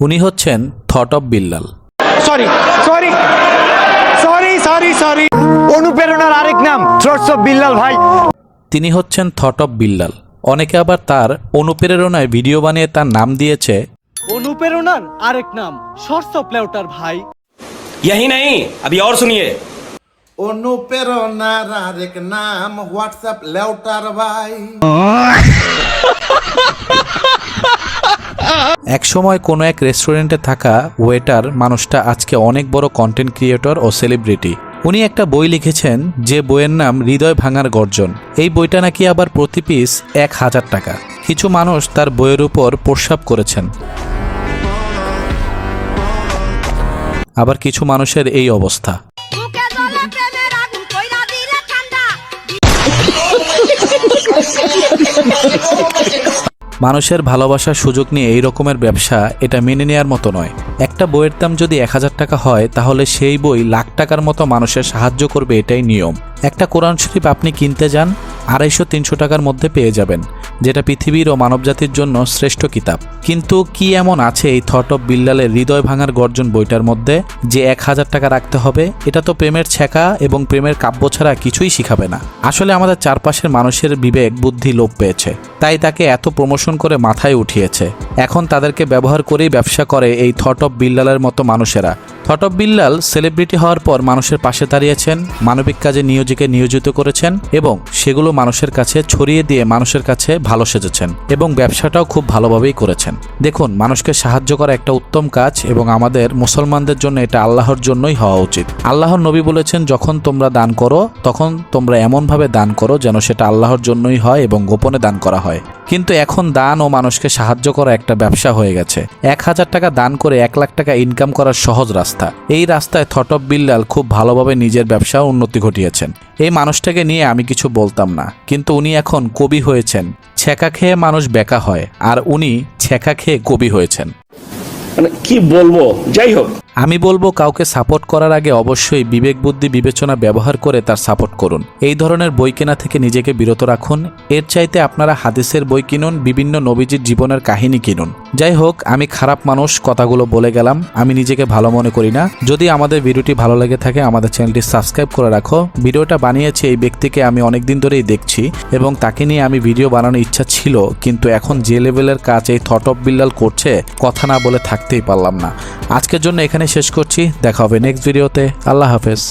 উনি হচ্ছেন thought of Billal sorry sorry sorry sorry sorry অনুপ্রেরণার আরেক নাম সোর্স অফ বিল্লাল ভাই তিনি হচ্ছেন থট অফ বিল্লাল অনেকে আবার তার অনুপ্রেরণায় ভিডিও বানিয়ে তার নাম দিয়েছে অনুপ্রেরণার আরেক নাম শর্টস অফ লেউটার ভাই यही नहीं अभी और सुनिए অনুপ্রেরণার আরেক নাম হোয়াটসঅ্যাপ লেউটার ভাই একসময় কোনো এক রেস্টুরেন্টে থাকা ওয়েটার মানুষটা আজকে অনেক বড় কন্টেন্ট ক্রিয়েটর ও সেলিব্রিটি উনি একটা বই লিখেছেন যে বইয়ের নাম হৃদয় ভাঙার গর্জন। এই বইটা নাকি আবার প্রতি পিস এক হাজার টাকা। কিছু মানুষ তার বইয়ের উপর প্রস্রাব করেছেন। আবার কিছু মানুষের এই অবস্থা। মানুষের ভালোবাসার সুযোগ নিয়ে এই রকমের ব্যবসা এটা মেনে নেওয়ার মতো নয়। একটা বইয়ের দাম যদি এক হাজার টাকা হয়, তাহলে সেই বই লাখ টাকার মতো মানুষের সাহায্য করবে এটাই নিয়ম। একটা কোরআন শরীফ আপনি কিনতে যান, আড়াইশো তিনশো টাকার মধ্যে পেয়ে যাবেন, যেটা পৃথিবীর ও মানবজাতির জন্য শ্রেষ্ঠ কিতাব। কিন্তু কি এমন আছে এই থট অফ বিল্লালের হৃদয় ভাঙার গর্জন বইটার মধ্যে, যে এক হাজার টাকা রাখতে হবে? এটা তো প্রেমের ছেঁকা এবং প্রেমের কাব্য ছাড়া কিছুই শিখাবে না। আসলে আমাদের চারপাশের মানুষের বিবেক, বুদ্ধি, লোপ পেয়েছে। তাই তাকে এত প্রমোশন করে মাথায় উঠিয়েছে। এখন তাদেরকে ব্যবহার করেই ব্যবসা করে এই থট অফ বিল্লালের মতো মানুষেরা। থট অফ বিল্লাল সেলিব্রিটি হওয়ার পর মানুষের পাশে দাঁড়িয়েছেন, মানবিক কাজে নিয়োজিকে নিয়োজিত করেছেন এবং সেগুলো মানুষের কাছে ছড়িয়ে দিয়ে মানুষের কাছে ভালো সেজেছেন এবং ব্যবসাটাও খুব ভালোভাবেই করেছেন। দেখুন, মানুষকে সাহায্য করা একটা উত্তম কাজ এবং আমাদের মুসলমানদের জন্য এটা আল্লাহর জন্যই হওয়া উচিত। আল্লাহর নবী বলেছেন, যখন তোমরা দান করো, তখন তোমরা এমনভাবে দান করো যেন সেটা আল্লাহর জন্যই হয় এবং গোপনে দান করা হয়। কিন্তু এখন দান ও মানুষকে সাহায্য করা একটা ব্যবসা হয়ে গেছে। এক হাজার টাকা দান করে এক লাখ টাকা ইনকাম করার সহজ রাস্তা। এই রাস্তায় থট অফ বিল্লাল খুব ভালোভাবে নিজের ব্যবসা উন্নতি ঘটিয়েছেন। এই মানুষটাকে নিয়ে আমি কিছু বলতাম না। কিন্তু উনি এখন কবি হয়েছেন। ছেঁকা খেয়ে মানুষ বেকা হয়। আর উনি ছেঁকা খেয়ে কবি হয়েছেন। মানে কি বলব? যাই হোক। আমি বলব কাউকে সাপোর্ট করার আগে অবশ্যই বিবেক বুদ্ধি বিবেচনা ব্যবহার করে তার সাপোর্ট করুন। এই ধরনের বই কেনা থেকে নিজেকে বিরত রাখুন। এর চাইতে আপনারা হাদিসের বই কিনুন, বিভিন্ন নবীজির জীবনের কাহিনী কিনুন। যাই হোক, আমি খারাপ মানুষ, কথাগুলো বলে গেলাম। আমি নিজেকে ভালো মনে করি না। যদি আমাদের ভিডিওটি ভালো লেগে থাকে, আমাদের চ্যানেলটি সাবস্ক্রাইব করে রাখো। ভিডিওটা বানিয়েছে এই ব্যক্তিকে আমি অনেক দিন ধরেই দেখছি এবং তাকে নিয়ে আমি ভিডিও বানানোর ইচ্ছা ছিল, কিন্তু এখন যে লেভেলের কাজ এই থট অফ বিল্লাল করছে, কথা না বলে থাকতেই পারলাম না। আজকের জন্য এখানে শেষ করছি। দেখা হবে নেক্সট ভিডিওতে আল্লাহ হাফেজ।